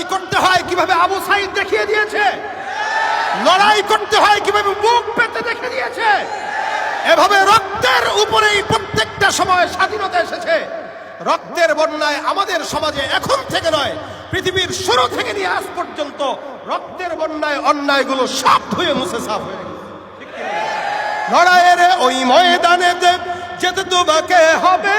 লড়াই করতে হয় কীভাবে আবু সাইদ দেখিয়ে দিয়েছে? লড়াই করতে হয় কীভাবে মুখ পেতে দেখে দিয়েছে? এভাবে রক্তের উপরেই প্রত্যেকটা সময় স্বাধীনতা এসেছে। রক্তের বন্যায় আমাদের সমাজে এখন থেকে নয়, পৃথিবীর শুরু থেকে নিয়ে আজ পর্যন্ত রক্তের বন্যায় অন্যায়গুলো সব ধুয়ে মুছে সাফ হয়ে লড়াইয়ের ওই ময়দানে যেতে তোমাকে হবে।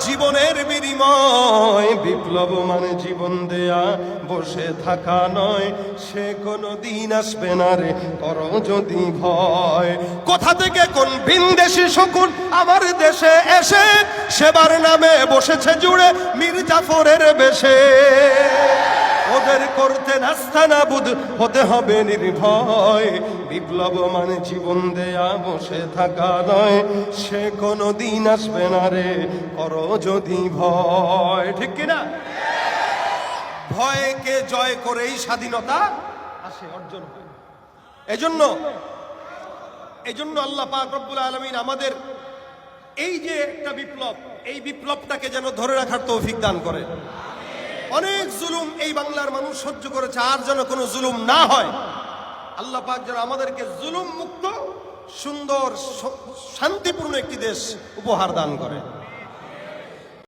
জীবনের বিনিময়। বিপ্লব মানে জীবন দেয়া, বসে থাকা নয়, সে কোনো দিন আসবে না রে, কর যদি ভয়। কোথা থেকে কোন বিন্দেশি শকুন আমার দেশে এসে সেবার নামে বসেছে জুড়ে মীর জাফরের বেশে? ওদের করতে নাস্তা নাবুদ হতে হবে নির্ভয়। বিপ্লব মানে জীবন দেয়া, বসে থাকা নয়। সে কোনো দিন আসবে না রে, করো যদি ভয়। ঠিক কিনা ভয়কে জয় করেই স্বাধীনতা আসে, অর্জন হয়। এজন্য এজন্য আল্লাহ পাক রব্বুল আলমিন আমাদের এই যে একটা বিপ্লব, এই বিপ্লবটাকে যেন ধরে রাখার তৌফিক দান করে অনেক জুলুম এই বাংলার মানুষ সহ্য করেছে, আর যেন কোনো জুলুম না হয়। আল্লাহ পাক যেন আমাদেরকে জুলুম মুক্ত সুন্দর শান্তিপূর্ণ একটি দেশ উপহার দান করে।